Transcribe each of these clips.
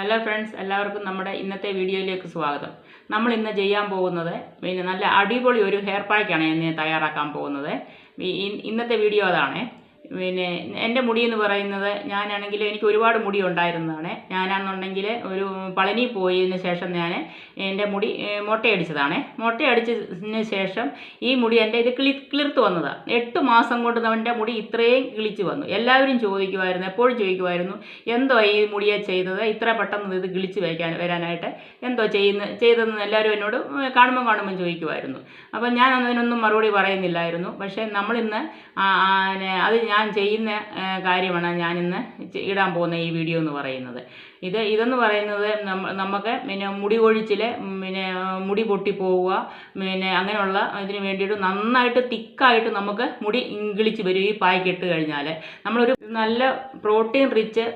Hello friends എല്ലാവർക്കും നമ്മുടെ ഇന്നത്തെ വീഡിയോയിലേക്ക് സ്വാഗതം. നമ്മൾ ഇന്ന് ചെയ്യാൻ പോകുന്നത് പിന്നെ നല്ല അടിപൊളി ഒരു ഹെയർ പാക്കാണ് ഇന്ന് തയ്യാറാക്കാൻ പോകുന്നത്. ഇന്നത്തെ വീഡിയോ അതാണ്. പിന്നെ എന്റെ മുടി എന്ന് പറയുന്നത് ഞാനാണെങ്കിൽ എനിക്ക് ഒരുപാട് മുടി ഉണ്ടായിരുന്നതാണ്. ഞാനാണെന്നുണ്ടെങ്കിൽ ഒരു പളനി പോയതിന് ശേഷം ഞാൻ എന്റെ മുടി മുട്ടയടിച്ചതാണ്. മൊട്ടയടിച്ചതിന് ശേഷം ഈ മുടി എന്റെ ഇത് കിളി കിളിർത്ത് വന്നതാണ് എട്ട് മാസം കൊണ്ട് എന്റെ മുടി ഇത്രയും കിളിച്ച് വന്നു. എല്ലാവരും ചോദിക്കുമായിരുന്നു എപ്പോഴും ചോദിക്കുമായിരുന്നു എന്തോ ഈ മുടിയെ ചെയ്തത്? ഇത്ര പെട്ടെന്ന് ഇത് കിളിച്ച് വയ്ക്കാൻ വരാനായിട്ട് എന്തോ ചെയ്യുന്ന ചെയ്തതെന്ന് എല്ലാവരും എന്നോട് കാണുമ്പോൾ കാണുമ്പോൾ ചോദിക്കുമായിരുന്നു. അപ്പം ഞാൻ മറുപടി പറയുന്നില്ലായിരുന്നു. പക്ഷേ നമ്മളിന്ന് അത് ഞാൻ ചെയ്യുന്ന കാര്യമാണ് ഞാൻ ഇന്ന് ഇടാൻ പോകുന്ന ഈ വീഡിയോ എന്ന് പറയുന്നത്. ഇത് ഇതെന്ന് പറയുന്നത് നമുക്ക് പിന്നെ മുടി കൊഴിച്ചിൽ പിന്നെ മുടി പൊട്ടിപ്പോവുക പിന്നെ അങ്ങനെയുള്ള ഇതിന് വേണ്ടിയിട്ട് നന്നായിട്ട് തിക്കായിട്ട് നമുക്ക് മുടി ഇങ്കിളിച്ച് വരും ഈ പായ്ക്ക് ഇട്ട് കഴിഞ്ഞാൽ നമ്മളൊരു നല്ല പ്രോട്ടീൻ റിച്ച്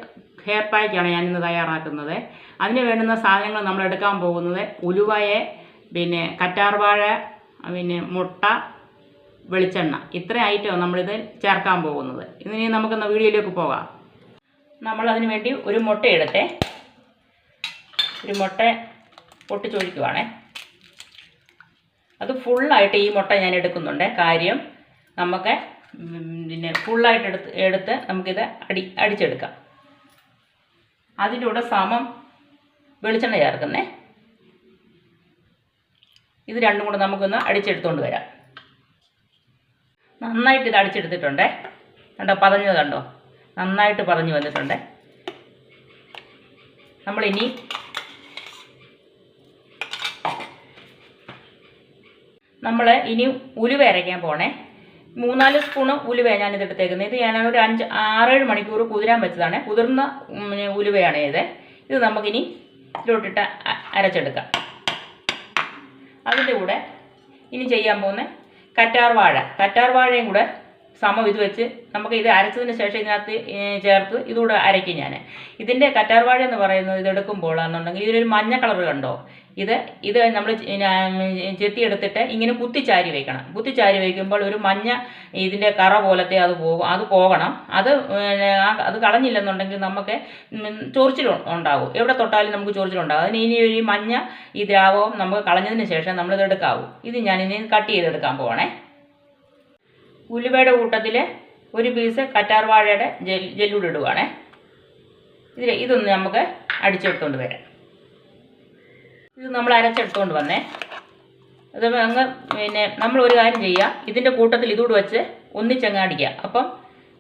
ഹെയർ പായ്ക്കാണ് ഞാനിന്ന് തയ്യാറാക്കുന്നത്. അതിന് വേണ്ടുന്ന സാധനങ്ങൾ നമ്മൾ എടുക്കാൻ പോകുന്നത് ഉലുവയെ പിന്നെ കറ്റാർവാഴ പിന്നെ മുട്ട വെളിച്ചെണ്ണ. ഇത്ര ഐറ്റം നമ്മളിത് ചേർക്കാൻ പോകുന്നത്. ഇതിനി നമുക്കൊന്ന് വീഡിയോയിലേക്ക് പോകാം. നമ്മളതിന് വേണ്ടി ഒരു മുട്ട എടുത്തെ. ഒരു മുട്ട പൊട്ടിച്ചൊഴിക്കുവാണേ. അത് ഫുള്ളായിട്ട് ഈ മുട്ട ഞാൻ എടുക്കുന്നുണ്ട്. കാര്യം നമുക്ക് പിന്നെ ഫുള്ളായിട്ട് എടുത്ത് എടുത്ത് നമുക്കിത് അടി അടിച്ചെടുക്കാം. അതിന്റെ കൂടെ സമം വെളിച്ചെണ്ണ ചേർക്കുന്നേ. ഇത് രണ്ടും കൂടെ നമുക്കൊന്ന് അടിച്ചെടുത്തുകൊണ്ട് വരാം. നന്നായിട്ട് ഇത് അടിച്ചെടുത്തിട്ടുണ്ടേ. കണ്ടോ പതഞ്ഞത് കണ്ടോ? നന്നായിട്ട് പറഞ്ഞു വന്നിട്ടുണ്ട്. നമ്മളിനി നമ്മൾ ഇനി ഉലുവ അരയ്ക്കാൻ പോണേ. മൂന്നാൽ സ്പൂണ് ഉലുവ ഞാനിത് എടുത്തേക്കുന്നത്. ഇത് ഞാൻ ഒരു അഞ്ച് ആറേഴ് മണിക്കൂർ കുതിരാൻ വെച്ചതാണ്. കുതിർന്ന ഉലുവയാണ് ഇത്. ഇത് നമുക്കിനി ഇതിലോട്ടിട്ട് അരച്ചെടുക്കാം. അതിന്റെ കൂടെ ഇനി ചെയ്യാൻ പോകുന്ന കറ്റാർ വാഴ കറ്റാർ വാഴയും കൂടെ സമം ഇത് വെച്ച് നമുക്ക് ഇത് അരച്ചതിന് ശേഷം ഇതിനകത്ത് ചേർത്ത് ഇതുകൂടെ അരയ്ക്കും ഞാൻ ഇതിന്റെ കറ്റാർ വാഴ എന്ന് പറയുന്നത് ഇതെടുക്കുമ്പോൾ ആണെന്നുണ്ടെങ്കിൽ ഇതിലൊരു മഞ്ഞ കളർ കണ്ടോ? ഇത് ഇത് നമ്മൾ ചെത്തിയെടുത്തിട്ട് ഇങ്ങനെ കുത്തിച്ചാരി വയ്ക്കണം കുത്തിച്ചാരി വയ്ക്കുമ്പോൾ ഒരു മഞ്ഞ ഇതിന്റെ കറ പോലത്തെ അത് പോകും. അത് പോകണം. അത് അത് കളഞ്ഞില്ലെന്നുണ്ടെങ്കിൽ നമുക്ക് ചൊറിച്ചിൽ ഉണ്ടാവും. എവിടെ തൊട്ടാലും നമുക്ക് ചൊറിച്ചിലുണ്ടാകും അതിന് ഇനി ഒരു മഞ്ഞ ഈ ദ്രാവകം നമുക്ക് കളഞ്ഞതിന് ശേഷം നമ്മൾ നമ്മളിത് എടുക്കാവൂ. ഇത് ഞാനിനി കട്ട് ചെയ്തെടുക്കാൻ പോകണേ ഉലുവയുടെ കൂട്ടത്തിൽ ഒരു പീസ് കറ്റാർവാഴയുടെ ജെല്ലൂടെ ഇടുവാണേ. ഇതിൽ ഇതൊന്ന് നമുക്ക് അടിച്ചെടുത്തുകൊണ്ട് വരാം. ഇത് നമ്മൾ അരച്ചെടുത്തുകൊണ്ട് വന്നേ. അത് അങ്ങ് പിന്നെ നമ്മൾ ഒരു കാര്യം ചെയ്യുക ഇതിന്റെ കൂട്ടത്തിൽ ഇതുകൂടെ വെച്ച് ഒന്നിച്ചങ്ങ് അടിക്കുക. അപ്പം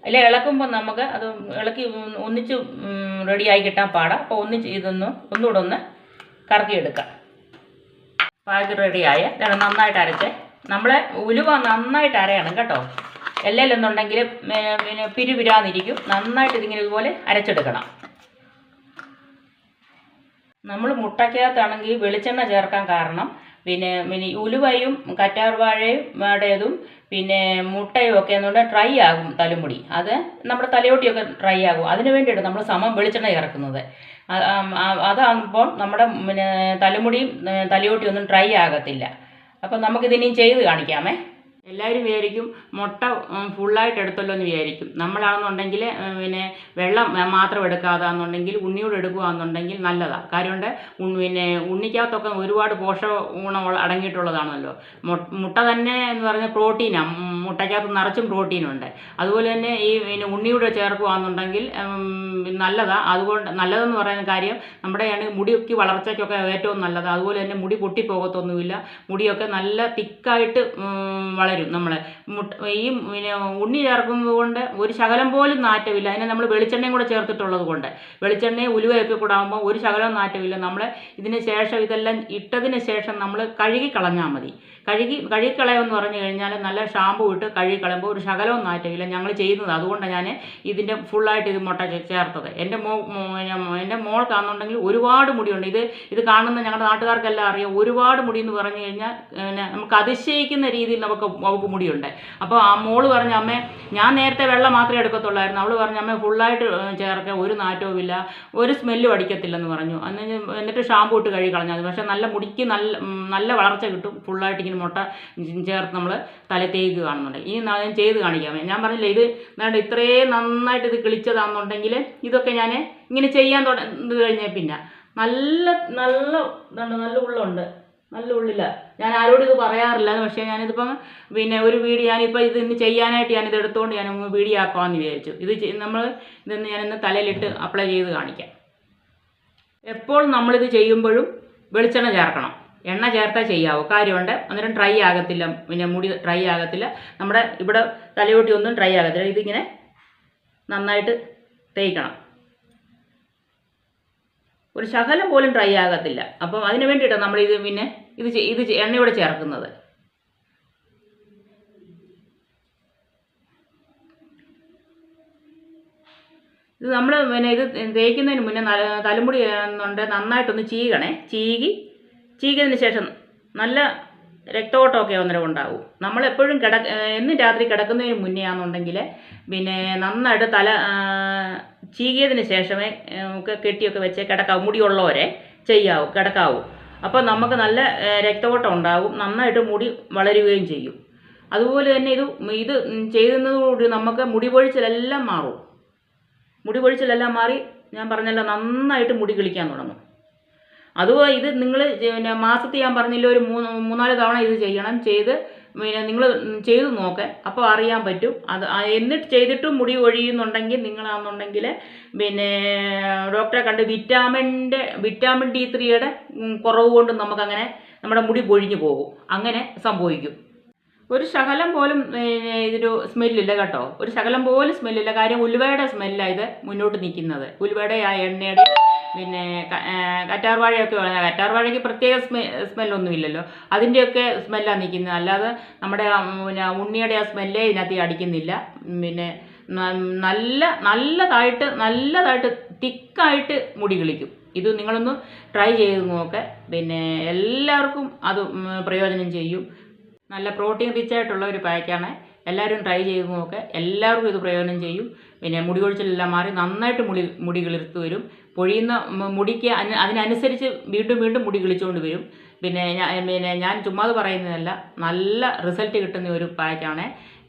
അല്ലെ ഇളക്കുമ്പോൾ നമുക്ക് അത് ഇളക്കി ഒന്നിച്ച് റെഡിയായി കിട്ടാൻ പാടാം. അപ്പോൾ ഒന്നിച്ച് ഇതൊന്ന് ഒന്നുകൂടെ ഒന്ന് കറക്കിയെടുക്കാം. പാക്ക് റെഡിയായ നന്നായിട്ട് അരച്ച്. നമ്മളെ ഉലുവ നന്നായിട്ട് അരയണം കേട്ടോ. എല്ലാം എന്നുണ്ടെങ്കിൽ പിന്നെ പിരിപിരാന്നിരിക്കും നന്നായിട്ട് ഇതിങ്ങനെ ഇതുപോലെ അരച്ചെടുക്കണം. നമ്മൾ മുട്ടയ്ക്കകത്താണെങ്കിൽ വെളിച്ചെണ്ണ ചേർക്കാൻ കാരണം. പിന്നെ പിന്നെ ഉലുവയും കറ്റാർവാഴയും വാഴയതും പിന്നെ മുട്ടയും ഒക്കെ എന്നുകൊണ്ട് ഡ്രൈ ആകും തലമുടി. അത് നമ്മുടെ തലയോട്ടിയൊക്കെ ഡ്രൈ ആകും. അതിന് വേണ്ടിയിട്ട് നമ്മൾ സമം വെളിച്ചെണ്ണ ചേർക്കുന്നത്. അതാകുമ്പോൾ നമ്മുടെ പിന്നെ തലമുടിയും തലയോട്ടിയൊന്നും ഡ്രൈ ആകത്തില്ല. അപ്പം നമുക്കിതിനിയും ചെയ്ത് കാണിക്കാമേ. എല്ലാവരും വിചാരിക്കും മുട്ട ഫുള്ളായിട്ട് എടുത്തല്ലോ എന്ന് വിചാരിക്കും. നമ്മളാണെന്നുണ്ടെങ്കിൽ പിന്നെ വെള്ളം മാത്രം എടുക്കാതാണെന്നുണ്ടെങ്കിൽ ഉണ്ണിയോട് എടുക്കുകയാണെന്നുണ്ടെങ്കിൽ നല്ലതാണ് കാര്യമുണ്ട് പിന്നെ ഉണ്ണിക്കകത്തൊക്കെ ഒരുപാട് പോഷക ഗുണം അടങ്ങിയിട്ടുള്ളതാണല്ലോ. മുട്ട തന്നെ എന്ന് പറഞ്ഞാൽ പ്രോട്ടീനാണ് മുട്ടയ്ക്കകത്ത് നിറച്ചും പ്രോട്ടീനുണ്ട്. അതുപോലെ തന്നെ ഈ പിന്നെ ഉണ്ണിയോട് ചേർക്കുകയാണെന്നുണ്ടെങ്കിൽ ഉം, നല്ലതാണ് അതുകൊണ്ട് നല്ലതെന്ന് പറയുന്ന കാര്യം നമ്മുടെ ആണെങ്കിൽ മുടിയൊക്കെ വളർച്ചയ്ക്കൊക്കെ ഏറ്റവും നല്ലതാണ് അതുപോലെ തന്നെ മുടി പൊട്ടിപ്പോകത്തൊന്നുമില്ല. മുടിയൊക്കെ നല്ല തിക്കായിട്ട് വളരും നമ്മളെ. മുട്ട ഈ പിന്നെ ഉണ്ണി ചേർക്കുന്നത് കൊണ്ട് ഒരു ശകലം പോലും നാറ്റമില്ല അതിനെ നമ്മൾ വെളിച്ചെണ്ണയും കൂടെ ചേർത്തിട്ടുള്ളത് കൊണ്ട്. വെളിച്ചെണ്ണയും ഉലുവയൊക്കെ കൂടെ ആകുമ്പോൾ ഒരു ശകലം നാറ്റമില്ല നമ്മൾ ഇതിന് ശേഷം ഇതെല്ലാം ഇട്ടതിന് ശേഷം നമ്മൾ കഴുകി കളഞ്ഞാൽ മതി. കഴുകി കഴുകിക്കളയുമെന്ന് പറഞ്ഞു കഴിഞ്ഞാൽ നല്ല ഷാമ്പു ഇട്ട് കഴുകിക്കളയുമ്പോൾ ഒരു ശകലവും നാറ്റമില്ല ഞങ്ങൾ ചെയ്യുന്നത് അതുകൊണ്ടാണ് ഞാൻ ഇതിന്റെ ഫുള്ളായിട്ട് ഇത് മുട്ട ചേർത്തത്. എന്റെ മോ എന്റെ മോൾക്കാണെന്നുണ്ടെങ്കിൽ ഒരുപാട് മുടിയുണ്ട്. ഇത് ഇത് കാണുന്ന ഞങ്ങളുടെ നാട്ടുകാർക്കെല്ലാം അറിയാം. ഒരുപാട് മുടി എന്ന് പറഞ്ഞു കഴിഞ്ഞാൽ പിന്നെ നമുക്ക് അതിശയിക്കുന്ന രീതിയിൽ നമുക്ക് അവൾക്ക് മുടിയുണ്ട്. അപ്പോൾ ആ മോൾ പറഞ്ഞ അമ്മേ ഞാൻ നേരത്തെ വെള്ളം മാത്രമേ എടുക്കത്തുള്ളായിരുന്നു. അവൾ പറഞ്ഞ അമ്മ ഫുള്ളായിട്ട് ചേർക്കാൻ ഒരു നാറ്റവും ഇല്ല. ഒരു സ്മെല്ലും അടിക്കത്തില്ലെന്ന് പറഞ്ഞു. എന്നിട്ട് ഷാമ്പു ഇട്ട് കഴുകി കളഞ്ഞാൽ മതി പക്ഷേ നല്ല മുടിക്ക് നല്ല നല്ല വളർച്ച കിട്ടും ഫുള്ളായിട്ട് ഇങ്ങനെ എന്തെങ്കിലും മുട്ട ചേർത്ത് നമ്മൾ തല കാണുന്നുണ്ട്. ഈ ഞാൻ ചെയ്ത് കാണിക്കാം. ഞാൻ പറഞ്ഞില്ലേ ഇത് വേണ്ട ഇത്രയും നന്നായിട്ട് ഇത് കിളിച്ചതാണെന്നുണ്ടെങ്കിൽ ഇതൊക്കെ ഞാൻ ഇങ്ങനെ ചെയ്യാൻ തുടങ്ങി കഴിഞ്ഞാൽ പിന്നെ. നല്ല നല്ല ഇതുണ്ട് നല്ല ഉള്ളുണ്ട്. നല്ല ഉള്ളില്ല ഞാൻ ആരോടും ഇത് പറയാറില്ല. പക്ഷേ ഞാനിതിപ്പം പിന്നെ ഒരു വീഡിയോ ഞാനിപ്പോൾ ഇത് ഇന്ന് ചെയ്യാനായിട്ട് ഞാനിത് എടുത്തുകൊണ്ട് ഞാൻ വീഡിയോ ആക്കാമെന്ന് വിചാരിച്ചു. ഇത് നമ്മൾ ഇതൊന്ന് ഞാനിന്ന് തലയിലിട്ട് അപ്ലൈ ചെയ്ത് കാണിക്കാം. എപ്പോൾ നമ്മളിത് ചെയ്യുമ്പോഴും വെളിച്ചെണ്ണ ചേർക്കണം. എണ്ണ ചേർത്താൽ ചെയ്യാവോ. കാര്യമുണ്ട്. അന്നേരം ഡ്രൈ ആകത്തില്ല. പിന്നെ മുടി ഡ്രൈ ആകത്തില്ല. നമ്മുടെ ഇവിടെ തലയോട്ടി ഒന്നും ഡ്രൈ ആകത്തില്ല. ഇതിങ്ങനെ നന്നായിട്ട് തേക്കണം. ഒരു ശകലം പോലും ഡ്രൈ ആകത്തില്ല. അപ്പം അതിന് വേണ്ടിയിട്ടാണ് നമ്മൾ ഇത് പിന്നെ ഇത് ഇത് എണ്ണ എണ്ണയോടെ ചേർക്കുന്നത്. ഇത് നമ്മൾ പിന്നെ ഇത് തേക്കുന്നതിന് മുന്നേ തലമുടി എന്നുണ്ട് നന്നായിട്ടൊന്ന് ചീകണേ. ചീകി ചീകിയതിന് ശേഷം നല്ല രക്തോട്ടമൊക്കെ അന്നേരം ഉണ്ടാവും. നമ്മളെപ്പോഴും കിട എന്നും രാത്രി കിടക്കുന്നതിന് മുന്നേ ആണെന്നുണ്ടെങ്കിൽ പിന്നെ നന്നായിട്ട് തല ചീകിയതിന് ശേഷമേ ഒക്കെ കെട്ടിയൊക്കെ വെച്ച് കിടക്കാവൂ. മുടിയുള്ളവരെ ചെയ്യാവും കിടക്കാവും. അപ്പോൾ നമുക്ക് നല്ല രക്തോട്ടം ഉണ്ടാവും. നന്നായിട്ട് മുടി വളരുകയും ചെയ്യും. അതുപോലെ തന്നെ ഇത് ഇത് ചെയ്യുന്നതോടുകൂടി നമുക്ക് മുടി പൊഴിച്ചിലെല്ലാം മാറും. മുടി പൊഴിച്ചിലെല്ലാം മാറി ഞാൻ പറഞ്ഞല്ലോ നന്നായിട്ട് മുടി കിളിക്കാൻ തുടങ്ങും. അതുപോലെ ഇത് നിങ്ങൾ പിന്നെ മാസത്തിൽ ഞാൻ പറഞ്ഞില്ല ഒരു മൂന്ന് മൂന്നാൽ തവണ ഇത് ചെയ്യണം. ചെയ്ത് പിന്നെ നിങ്ങൾ ചെയ്ത് നോക്ക്. അപ്പോൾ അറിയാൻ പറ്റും. അത് എന്നിട്ട് ചെയ്തിട്ടും മുടി ഒഴിയുന്നുണ്ടെങ്കിൽ നിങ്ങളാണെന്നുണ്ടെങ്കിൽ പിന്നെ ഡോക്ടറെ കണ്ട് വിറ്റാമിന്റെ വിറ്റാമിൻ ഡി ത്രീയുടെ കുറവ് കൊണ്ട് നമുക്കങ്ങനെ നമ്മുടെ മുടി പൊഴിഞ്ഞു പോകും. അങ്ങനെ സംഭവിക്കും. ഒരു ശകലം പോലും ഇതൊരു സ്മെല്ലില്ല കേട്ടോ. ഒരു ശകലം പോലും സ്മെല്ലില്ല. കാര്യം ഉലുവയുടെ സ്മെല്ലാണ് ഇത് മുന്നോട്ട് നിൽക്കുന്നത്. ഉലുവയുടെ ആ എണ്ണയുടെ പിന്നെ കറ്റാർവാഴയൊക്കെ വേണം. കറ്റാർവാഴയ്ക്ക് പ്രത്യേക സ്മെ സ്മെല്ലൊന്നും ഇല്ലല്ലോ അതിന്റെയൊക്കെ സ്മെല്ലാണ് നിൽക്കുന്നത്. അല്ലാതെ നമ്മുടെ പിന്നെ ഉണ്ണിയുടെ ആ സ്മെല്ലേ ഇതിനകത്ത് അടിക്കുന്നില്ല. പിന്നെ നല്ല നല്ലതായിട്ട് നല്ലതായിട്ട് തിക്കായിട്ട് മുടി കിളിക്കും. ഇത് നിങ്ങളൊന്ന് ട്രൈ ചെയ്ത് നോക്കെ. പിന്നെ എല്ലാവർക്കും അത് പ്രയോജനം ചെയ്യും. നല്ല പ്രോട്ടീൻ റിച്ച് ആയിട്ടുള്ള ഒരു പാക്കാണ് എല്ലാവരും ട്രൈ ചെയ്ത് നോക്കുക എല്ലാവർക്കും ഇത് പ്രയോജനം ചെയ്യും. പിന്നെ മുടി കൊഴിച്ചിലെല്ലാം മാറി നന്നായിട്ട് മുടി മുടി കിളിർത്ത് വരും. പൊഴിയുന്ന മുടിക്ക് അതിനനുസരിച്ച് വീണ്ടും വീണ്ടും മുടി കിളിച്ചുകൊണ്ട് വരും. പിന്നെ ഞാൻ പിന്നെ ഞാൻ ചുമ്മാത് പറയുന്നതല്ല നല്ല റിസൾട്ട് കിട്ടുന്ന ഒരു പാക്കാണ്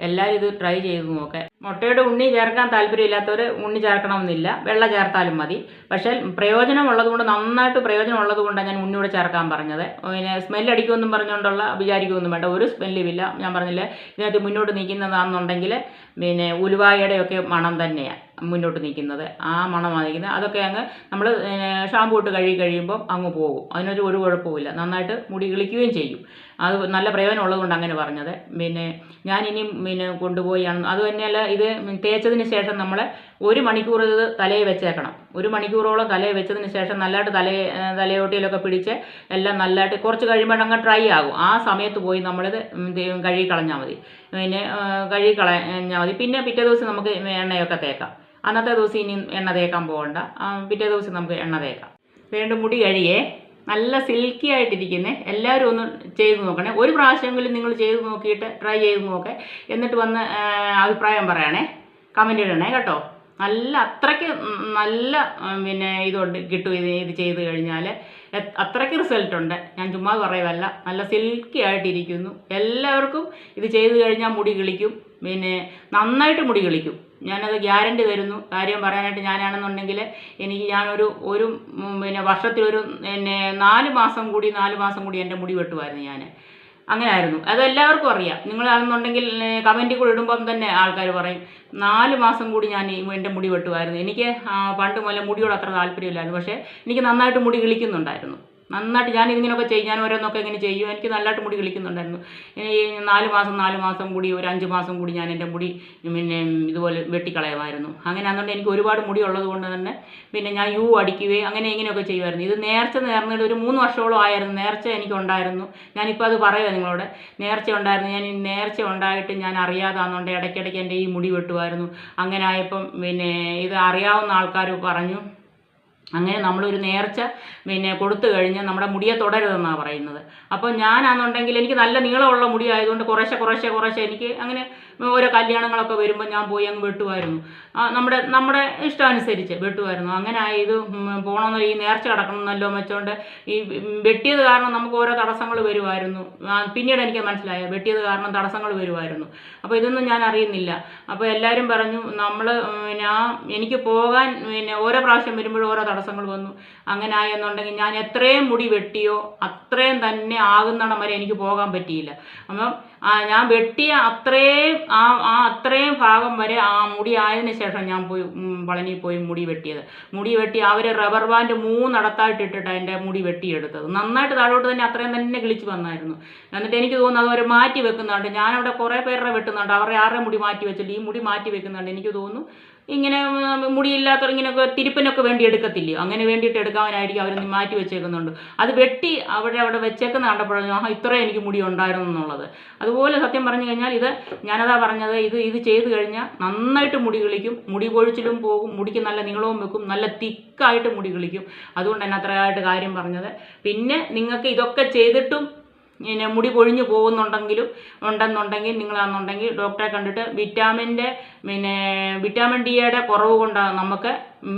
എല്ലാവരും ഇത് ട്രൈ ചെയ്ത് നോക്കുക മുട്ടയുടെ ഉണ്ണി ചേർക്കാൻ താല്പര്യമില്ലാത്തവർ ഉണ്ണി ചേർക്കണമെന്നില്ല. വെള്ള ചേർത്താലും മതി. പക്ഷേ പ്രയോജനമുള്ളതുകൊണ്ട് നന്നായിട്ട് പ്രയോജനമുള്ളത് കൊണ്ടാണ് ഞാൻ ഉണ്ണിയോടെ ചേർക്കാൻ പറഞ്ഞത്. പിന്നെ സ്മെല്ലടിക്കുമെന്നും പറഞ്ഞുകൊണ്ടുള്ള വിചാരിക്കുമൊന്നും വേണ്ട. ഒരു സ്മെല്ലുമില്ല ഞാൻ പറഞ്ഞില്ലേ ഇതിനകത്ത് മുന്നോട്ട് നിൽക്കുന്നതാണെന്നുണ്ടെങ്കിൽ പിന്നെ ഉലുവായയുടെയൊക്കെ മണം തന്നെയാണ് മുന്നോട്ട് നിൽക്കുന്നത് ആ മണമാണ് നിൽക്കുന്നത് അതൊക്കെ അങ്ങ് നമ്മൾ ഷാമ്പു ഇട്ട് കഴുകി കഴിയുമ്പം അങ്ങ് പോകും. അതിനൊരു ഒരു കുഴപ്പമില്ല നന്നായിട്ട് മുടി കിളിക്കുകയും ചെയ്യും. അത് നല്ല പ്രയോജനം ഉള്ളതുകൊണ്ട് അങ്ങനെ പറഞ്ഞത്. പിന്നെ ഞാനിനി പിന്നെ കൊണ്ടുപോയി അന്ന് അത് തന്നെയല്ല ഇത് തേച്ചതിന് ശേഷം നമ്മൾ ഒരു മണിക്കൂർ ഇത് തലയിൽ വെച്ചേക്കണം. ഒരു മണിക്കൂറോളം തലയിൽ വെച്ചതിന് ശേഷം നല്ലതായിട്ട് തലയെ തലയോട്ടിയിലൊക്കെ പിടിച്ച് എല്ലാം നല്ലതായിട്ട് കുറച്ച് കഴിയുമ്പോൾ അങ്ങ് ഡ്രൈ ആകും. ആ സമയത്ത് പോയി നമ്മളിത് കഴുകി കളഞ്ഞാൽ മതി. പിന്നെ കഴുകി കളഞ്ഞാൽ മതി. പിന്നെ പിറ്റേ ദിവസം നമുക്ക് എണ്ണയൊക്കെ തേക്കാം. അന്നത്തെ ദിവസം ഇനി എണ്ണ തേക്കാൻ പോകണ്ട. പിറ്റേ ദിവസം നമുക്ക് എണ്ണ തേക്കാം. വീണ്ടും മുടി കഴിയേ നല്ല സിൽക്കി ആയിട്ടിരിക്കുന്നത് എല്ലാവരും ഒന്ന് ചെയ്ത് നോക്കണേ. ഒരു പ്രാവശ്യമെങ്കിലും നിങ്ങൾ ചെയ്ത് നോക്കിയിട്ട് ട്രൈ ചെയ്ത് നോക്കേ. എന്നിട്ട് വന്ന് അഭിപ്രായം പറയണേ. കമന്റ് ഇടണേ കേട്ടോ. നല്ല അത്രയ്ക്ക് നല്ല പിന്നെ ഇതുണ്ട് കിട്ടും ഇത് ഇത് ചെയ്ത് കഴിഞ്ഞാൽ അത്രയ്ക്ക് റിസൾട്ട് ഉണ്ട്. ഞാൻ ചുമ്മാ പറയുമല്ല നല്ല സിൽക്കി ആയിട്ടിരിക്കുന്നു. എല്ലാവർക്കും ഇത് ചെയ്ത് കഴിഞ്ഞാൽ മുടി കിളിക്കും. പിന്നെ നന്നായിട്ട് മുടി കിളിക്കും. ഞാനത് ഗ്യാരണ്ടി തരുന്നു. കാര്യം പറയാനായിട്ട് ഞാനാണെന്നുണ്ടെങ്കിൽ എനിക്ക് ഞാനൊരു ഒരു പിന്നെ വർഷത്തിലൊരു പിന്നെ നാല് മാസം കൂടി നാല് മാസം കൂടി എന്റെ മുടി വെട്ടുമായിരുന്നു ഞാൻ അങ്ങനെ ആയിരുന്നു അത് എല്ലാവർക്കും അറിയാം. നിങ്ങളാണെന്നുണ്ടെങ്കിൽ കമന്റിൽ കൂടെ ഇടുമ്പം തന്നെ ആൾക്കാർ പറയും നാല് മാസം കൂടി ഞാൻ എന്റെ മുടി വെട്ടുമായിരുന്നു എനിക്ക് പണ്ട് മുതലേ മുടിയോട് അത്ര താല്പര്യമില്ലായിരുന്നു. പക്ഷേ എനിക്ക് നന്നായിട്ട് മുടി കിളിക്കുന്നുണ്ടായിരുന്നു. നന്നായിട്ട് ഞാൻ ഇതിങ്ങനെയൊക്കെ ചെയ്യും ഞാൻ ഓരോന്നൊക്കെ ഇങ്ങനെ ചെയ്യും. എനിക്ക് നല്ലതായിട്ട് മുടി കിളിക്കുന്നുണ്ടായിരുന്നു. ഈ നാല് മാസം നാല് മാസം കൂടി ഒരു അഞ്ച് മാസം കൂടി ഞാൻ എന്റെ മുടി പിന്നെ ഇതുപോലെ വെട്ടിക്കളയുമായിരുന്നു. അങ്ങനെ അതുകൊണ്ട് എനിക്ക് ഒരുപാട് മുടി ഉള്ളത് കൊണ്ട് തന്നെ പിന്നെ ഞാൻ യു അടിക്കുകയും അങ്ങനെ ഇങ്ങനെയൊക്കെ ചെയ്യുമായിരുന്നു. ഇത് നേർച്ച നേർന്നിട്ട് ഒരു മൂന്ന് വർഷത്തോളം ആയിരുന്നു. നേർച്ച എനിക്കുണ്ടായിരുന്നു. ഞാനിപ്പോൾ അത് പറയുക നിങ്ങളോട്. നേർച്ച ഉണ്ടായിരുന്നു. ഞാൻ നേർച്ച ഉണ്ടായിട്ട് ഞാൻ അറിയാതാന്നുകൊണ്ട് ഇടയ്ക്കിടയ്ക്ക് എന്റെ ഈ മുടി വെട്ടുമായിരുന്നു. അങ്ങനെ ആയപ്പം പിന്നെ ഇത് അറിയാവുന്ന ആൾക്കാർ പറഞ്ഞു അങ്ങനെ നമ്മളൊരു നേർച്ച പിന്നെ കൊടുത്തു കഴിഞ്ഞാൽ നമ്മുടെ മുടിയെ തുടരുതെന്നാണ് പറയുന്നത്. അപ്പോൾ ഞാനാണെന്നുണ്ടെങ്കിൽ എനിക്ക് നല്ല നീളമുള്ള മുടി ആയതുകൊണ്ട് കുറേശ്ശെ കുറേശ്ശെ കുറേശ്ശെ എനിക്ക് അങ്ങനെ ഓരോ കല്യാണങ്ങളൊക്കെ വരുമ്പോൾ ഞാൻ പോയി അങ്ങ് വെട്ടുമായിരുന്നു. നമ്മുടെ നമ്മുടെ ഇഷ്ടം അനുസരിച്ച് വെട്ടുമായിരുന്നു. അങ്ങനെ ആയത് പോകണമെന്ന് ഈ നേർച്ച കിടക്കണമെന്നല്ലോ വെച്ചോണ്ട് ഈ വെട്ടിയത് കാരണം നമുക്ക് ഓരോ തടസ്സങ്ങൾ വരുമായിരുന്നു. പിന്നീട് എനിക്ക് മനസ്സിലായ. വെട്ടിയത് കാരണം തടസ്സങ്ങൾ വരുമായിരുന്നു. അപ്പോൾ ഇതൊന്നും ഞാൻ അറിയുന്നില്ല. അപ്പോൾ എല്ലാവരും പറഞ്ഞു നമ്മൾ ഞാൻ എനിക്ക് പോകാൻ പിന്നെ ഓരോ പ്രാവശ്യം വരുമ്പോഴും ഓരോ തടസ്സങ്ങൾ വന്നു. അങ്ങനെ ആയെന്നുണ്ടെങ്കിൽ ഞാൻ എത്രയും മുടി വെട്ടിയോ അത്രയും തന്നെ ആകുന്നിടം വരെ എനിക്ക് പോകാൻ പറ്റിയില്ല. അപ്പം ഞാൻ വെട്ടിയ അത്രയും ആ ആ അത്രയും ഭാഗം വരെ ആ മുടി ആയതിനു ശേഷം ഞാൻ പോയി വളഞ്ഞി പോയി മുടി വെട്ടിയത്. മുടി വെട്ടി അവർ റബ്ബർ ബാൻഡ് മൂന്നടത്തായിട്ട് ഇട്ടിട്ട് എന്റെ മുടി വെട്ടിയെടുത്തത്. നന്നായിട്ട് താഴോട്ട് തന്നെ അത്രയും തന്നെ കിളിച്ച് വന്നായിരുന്നു. എന്നിട്ട് എനിക്ക് തോന്നുന്നു അത് മാറ്റി വെക്കുന്നുണ്ട്. ഞാനവിടെ കുറേ പേരുടെ വെട്ടുന്നുണ്ട്. അവരുടെ ആരുടെ മുടി മാറ്റി വെച്ചിട്ട് ഈ മുടി മാറ്റി വെക്കുന്നുണ്ട്. എനിക്ക് തോന്നുന്നു ഇങ്ങനെ മുടിയില്ലാത്ത ഇങ്ങനെയൊക്കെ തിരുപ്പിനൊക്കെ വേണ്ടി എടുക്കത്തില്ലയോ അങ്ങനെ വേണ്ടിയിട്ട് എടുക്കാനായിരിക്കും അവർ മാറ്റി വെച്ചേക്കുന്നുണ്ട്. അത് വെട്ടി അവിടെ അവിടെ വെച്ചേക്കുന്ന കണ്ടപ്പോഴാണ് ആഹാ ഇത്രയും എനിക്ക് മുടി ഉണ്ടായിരുന്നു എന്നുള്ളത്. അതുപോലെ സത്യം പറഞ്ഞു കഴിഞ്ഞാൽ ഇത് ഞാനതാ പറഞ്ഞത് ഇത് ഇത് ചെയ്ത് കഴിഞ്ഞാൽ നന്നായിട്ട് മുടി കിളിക്കും മുടി കൊഴിച്ചിലും പോകും മുടിക്ക് നല്ല നീളവും വെക്കും നല്ല തിക്കായിട്ട് മുടി കിളിക്കും. അതുകൊണ്ട് തന്നെ അത്രയായിട്ട് കാര്യം പറഞ്ഞത്. പിന്നെ നിങ്ങൾക്ക് ഇതൊക്കെ ചെയ്തിട്ടും പിന്നെ മുടി കൊഴിഞ്ഞു പോകുന്നുണ്ടെങ്കിലും ഉണ്ടെന്നുണ്ടെങ്കിൽ നിങ്ങളാണെന്നുണ്ടെങ്കിൽ ഡോക്ടറെ കണ്ടിട്ട് വിറ്റാമിന്റെ പിന്നെ വിറ്റാമിൻ ഡി യുടെ കുറവ് കൊണ്ടാണ് നമുക്ക്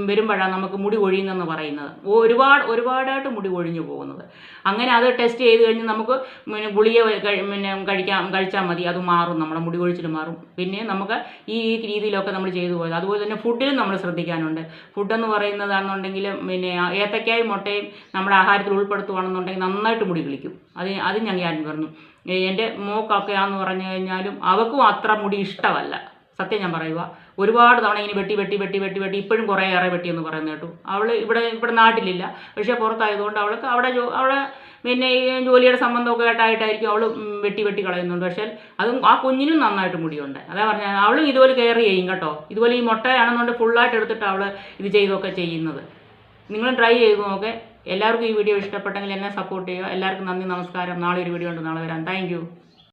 വരുമ്പോഴാണ് നമുക്ക് മുടി കൊഴിയുന്നെന്ന് പറയുന്നത്. ഒരുപാട് ഒരുപാടായിട്ട് മുടി കൊഴിഞ്ഞു പോകുന്നത്. അങ്ങനെ അത് ടെസ്റ്റ് ചെയ്ത് കഴിഞ്ഞ് നമുക്ക് പിന്നെ ഗുളിക പിന്നെ കഴിക്കാം കഴിച്ചാൽ മതി. അത് മാറും നമ്മുടെ മുടി കൊഴിച്ചിൽ മാറും. പിന്നെ നമുക്ക് ഈ രീതിയിലൊക്കെ നമ്മൾ ചെയ്തു പോയത്. അതുപോലെ തന്നെ ഫുഡിലും നമ്മൾ ശ്രദ്ധിക്കാനുണ്ട്. ഫുഡെന്ന് പറയുന്നതാണെന്നുണ്ടെങ്കിൽ പിന്നെ ഏത്തക്കായും മുട്ടയും നമ്മുടെ ആഹാരത്തിൽ ഉൾപ്പെടുത്തുകയാണെന്നുണ്ടെങ്കിൽ നന്നായിട്ട് മുടി കിളിക്കും. അത് അത് ഞാൻ ഞാൻ പറഞ്ഞു എന്റെ മോക്കൊക്കെ ആണെന്ന് പറഞ്ഞു കഴിഞ്ഞാലും അവക്കും അത്ര മുടി ഇഷ്ടമല്ല. സത്യം ഞാൻ പറയുക ഒരുപാട് തവണ ഇങ്ങനെ വെട്ടി വെട്ടി വെട്ടി വെട്ടി വെട്ടി ഇപ്പോഴും കുറേ ഏറെ വെട്ടിയെന്ന് പറയുന്നത് കേട്ടു. അവൾ ഇവിടെ ഇവിടെ നാട്ടിലില്ല. പക്ഷേ പുറത്തായതുകൊണ്ട് അവൾക്ക് അവിടെ അവിടെ പിന്നെ ഈ ജോലിയുടെ സംബന്ധമൊക്കെ ആയിട്ടായിരിക്കും അവൾ വെട്ടി വെട്ടി കളയുന്നുണ്ട്. പക്ഷേ അതും ആ കുഞ്ഞിനും നന്നായിട്ട് മുടിയുണ്ട്. അതാ പറഞ്ഞാൽ അവളും ഇതുപോലെ കെയർ ചെയ്യും കേട്ടോ. ഇതുപോലെ ഈ മുട്ടയാണെന്നുണ്ട് ഫുള്ളായിട്ട് എടുത്തിട്ട് അവൾ ഇത് ചെയ്തൊക്കെ ചെയ്യുന്നത്. നിങ്ങൾ ട്രൈ ചെയ്ത് നോക്കെ. എല്ലാവർക്കും ഈ വീഡിയോ ഇഷ്ടപ്പെട്ടെങ്കിൽ എന്നെ സപ്പോർട്ട് ചെയ്യുക. എല്ലാവർക്കും നന്ദി നമസ്കാരം. നാളെ ഒരു വീഡിയോ ഉണ്ട്. നാളെ വരാം. താങ്ക്